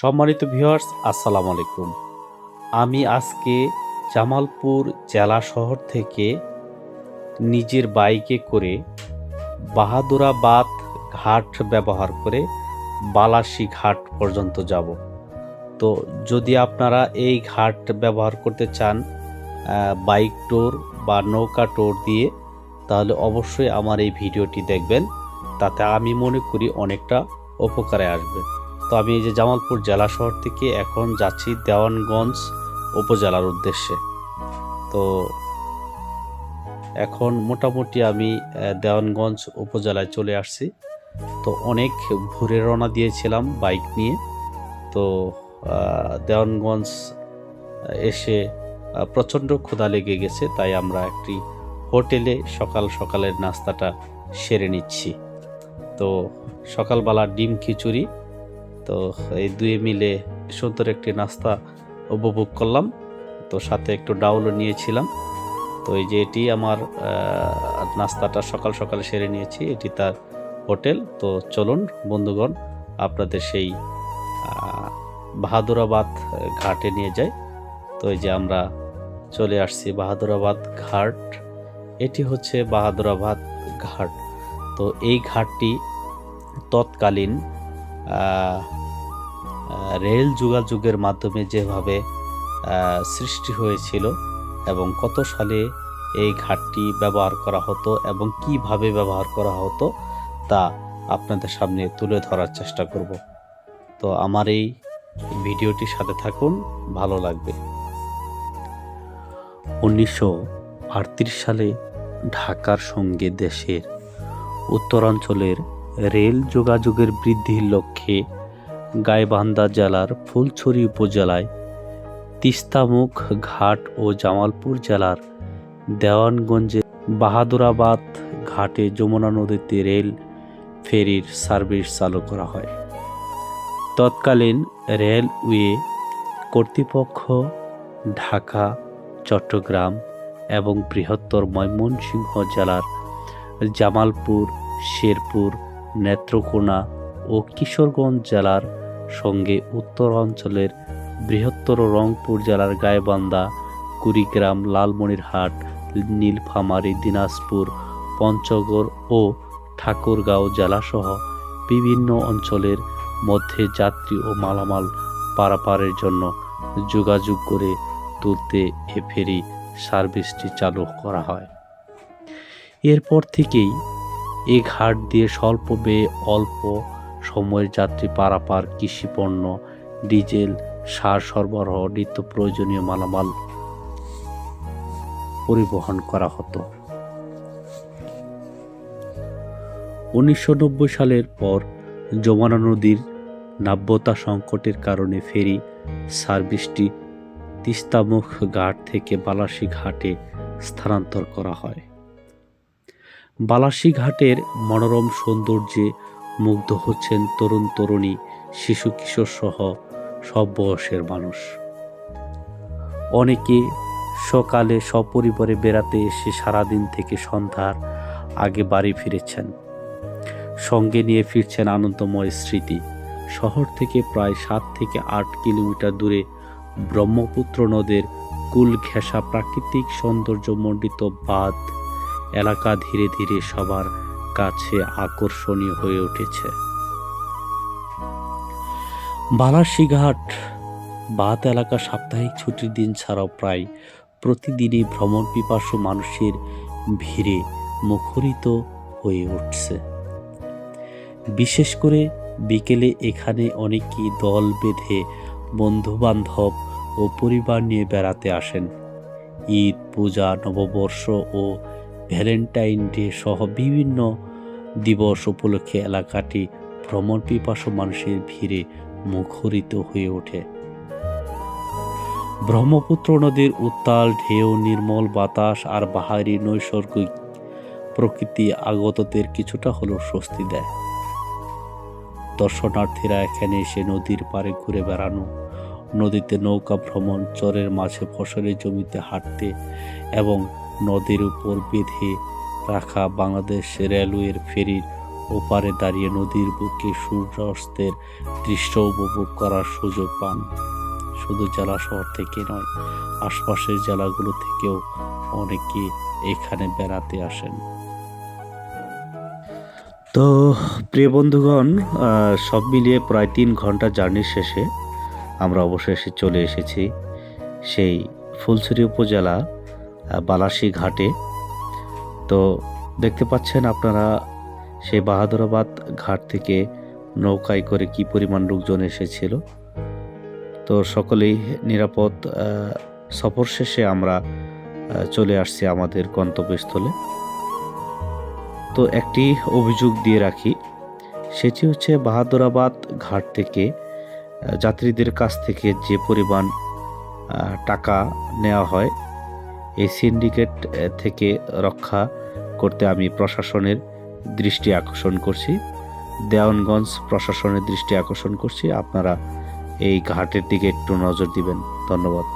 সম্মানিত ভিউয়ার্স, আসসালামু আলাইকুম। আমি আজকে জামালপুর জেলা শহর থেকে নিজের বাইকে করে বাহাদুরাবাদ ঘাট ব্যবহার করে বালাসি ঘাট পর্যন্ত যাব। তো যদি আপনারা এই ঘাট ব্যবহার করতে চান বাইক টোর বা নৌকা টোর দিয়ে, তাহলে অবশ্যই আমার এই ভিডিওটি দেখবেন। তাতে আমি মনে করি অনেকটা উপকারে আসবে। তো আমি এই যে জামালপুর জেলা শহর থেকে এখন যাচ্ছি দেওয়ানগঞ্জ উপজেলার উদ্দেশ্যে। তো এখন মোটামুটি আমি দেওয়ানগঞ্জ উপজেলায় চলে আসছি। তো অনেক ভোরে রওনা দিয়েছিলাম বাইক নিয়ে। তো দেওয়ানগঞ্জ এসে প্রচণ্ড ক্ষুধা লেগে গেছে, তাই আমরা একটি হোটেলে সকাল সকালের নাস্তাটা সেরে নিচ্ছি। তো সকালবেলা ডিম খিচুড়ি তো এই দুয়ে মিলে সুন্দর একটি নাস্তা উপভোগ করলাম। তো সাথে একটু ডাউলও নিয়েছিলাম। তো এই যে এটি আমার নাস্তাটা সকাল সকাল সেরে নিয়েছি। এটি তার হোটেল। তো চলুন বন্ধুগণ, আপনাদের সেই বাহাদুরাবাদ ঘাটে নিয়ে যাই। তো এই যে আমরা চলে আসছি বাহাদুরাবাদ ঘাট। এটি হচ্ছে বাহাদুরাবাদ ঘাট। তো এই ঘাটটি তৎকালীন রেল যোগাযোগের মাধ্যমে যেভাবে সৃষ্টি হয়েছিল এবং কত সালে এই ঘাটটি ব্যবহার করা হতো এবং কীভাবে ব্যবহার করা হতো, তা আপনাদের সামনে তুলে ধরার চেষ্টা করব। তো আমার এই ভিডিওটির সাথে থাকুন, ভালো লাগবে। উনিশশো আটত্রিশ সালে ঢাকার সঙ্গে দেশের উত্তরাঞ্চলের রেল যোগাযোগের বৃদ্ধির লক্ষ্যে গাইবান্ধা জেলার ফুলছড়ি উপজেলায় তিস্তামুখ ঘাট ও জামালপুর জেলার দেওয়ানগঞ্জের বাহাদুরাবাদ ঘাটে যমুনা নদীতে রেল ফেরির সার্ভিস চালু করা হয়। তৎকালীন রেলওয়ে কর্তৃপক্ষ ঢাকা, চট্টগ্রাম এবং বৃহত্তর ময়মনসিংহ জেলার জামালপুর, শেরপুর নেত্রকোনা ও কিশোরগঞ্জ জেলার সঙ্গে উত্তরাঞ্চলের বৃহত্তর রংপুর জেলার গাইবান্ধা, কুড়িগ্রাম, লালমনিরহাট, নীলফামারী, দিনাজপুর, পঞ্চগড় ও ঠাকুরগাঁও জেলাসহ বিভিন্ন অঞ্চলের মধ্যে যাত্রী ও মালামাল পারাপারের জন্য যোগাযোগ করে তুলতে এ ফেরি সার্ভিসটি চালু করা হয়। এরপর থেকেই এ ঘাট দিয়ে স্বল্প ব্যয়ে অল্প সময়ের যাত্রী পারাপার কৃষিপণ্য ডিজেল, সার সরবরাহ, নিত্য প্রয়োজনীয় মালামাল পরিবহন করা হতো। উনিশশো নব্বই সালের পর যমুনা নদীর নাব্যতা সংকটের কারণে ফেরি সার্ভিসটি তিস্তামুখ ঘাট থেকে বালাসী ঘাটে স্থানান্তর করা হয়। বালাসী ঘাটের মনোরম সৌন্দর্যে মুগ্ধ হচ্ছেন তরুণ তরুণী, শিশু কিশোর সহ সব বয়সের মানুষ। অনেকে সকালে সপরিবারে বেড়াতে এসে সারাদিন থেকে সন্ধ্যার আগে বাড়ি ফিরেছেন। সঙ্গে নিয়ে ফিরছেন আনন্দময় স্মৃতি। শহর থেকে প্রায় সাত থেকে আট কিলোমিটার দূরে ব্রহ্মপুত্র নদের কুল ঘেঁষা প্রাকৃতিক সৌন্দর্যমণ্ডিত বাঁধ এলাকা ধীরে ধীরে সবার কাছে আকর্ষণীয় হয়ে উঠেছে। বালাসীঘাট বাঁধ এলাকা সাপ্তাহিক ছুটির দিন ছাড়াও প্রায় প্রতিদিনই ভ্রমণ পিপাসু মানুষের ভিড়ে মুখরিত হয়ে উঠছে। বিশেষ করে বিকেলে এখানে অনেকেই দল বেঁধে বন্ধু বান্ধব ও পরিবার নিয়ে বেড়াতে আসেন। ঈদ, পূজা, নববর্ষ ও ভ্যালেন্টাইন ডে সহ বিভিন্ন দিবস উপলক্ষে এলাকাটি ভ্রমণ পিপাসু মানুষের ভিড়ে মুখরিত হয়ে ওঠে। ব্রহ্মপুত্র নদীর উত্তাল ঢেউ, নির্মল বাতাস আর বাহারি নৈসর্গিক প্রকৃতি আগতদের কিছুটা হলেও স্বস্তি দেয়। দর্শনার্থীরা এখানে এসে নদীর পাড়ে ঘুরে বেড়ানো, নদীতে নৌকা ভ্রমণ, চরের মাঝে ফসলের জমিতে হাঁটতে এবং নদীর উপর বেঁধে রাখা বাংলাদেশ রেলওয়ের ফেরির ওপারে দাঁড়িয়ে নদীর বুকে সূর্যাস্তের দৃশ্য উপভোগ করার সুযোগ পান। শুধু জেলা শহর থেকে নয়, আশপাশের জেলাগুলো থেকেও অনেকে এখানে বেড়াতে আসেন। তো প্রিয় বন্ধুগণ সব মিলিয়ে প্রায় তিন ঘণ্টা জার্নির শেষে আমরা অবশেষে চলে এসেছি সেই ফুলছড়ি উপজেলা বালাসী ঘাটে। তো দেখতে পাচ্ছেন আপনারা সেই বাহাদুরাবাদ ঘাট থেকে নৌকায় করে কি পরিমাণ লোকজন এসেছিল। তো সকলেই নিরাপদ সফর শেষে আমরা চলে আসছি আমাদের গন্তব্যস্থলে। তো একটি অভিযোগ দিয়ে রাখি, সেটি হচ্ছে বাহাদুরাবাদ ঘাট থেকে যাত্রীদের কাছ থেকে যে পরিমাণ টাকা নেওয়া হয় এই সিন্ডিকেট থেকে রক্ষা করতে আমি প্রশাসনের দৃষ্টি আকর্ষণ করছি। দেওয়ানগঞ্জ প্রশাসনের দৃষ্টি আকর্ষণ করছি। আপনারা এই ঘাটের দিকে একটু নজর দিবেন। ধন্যবাদ।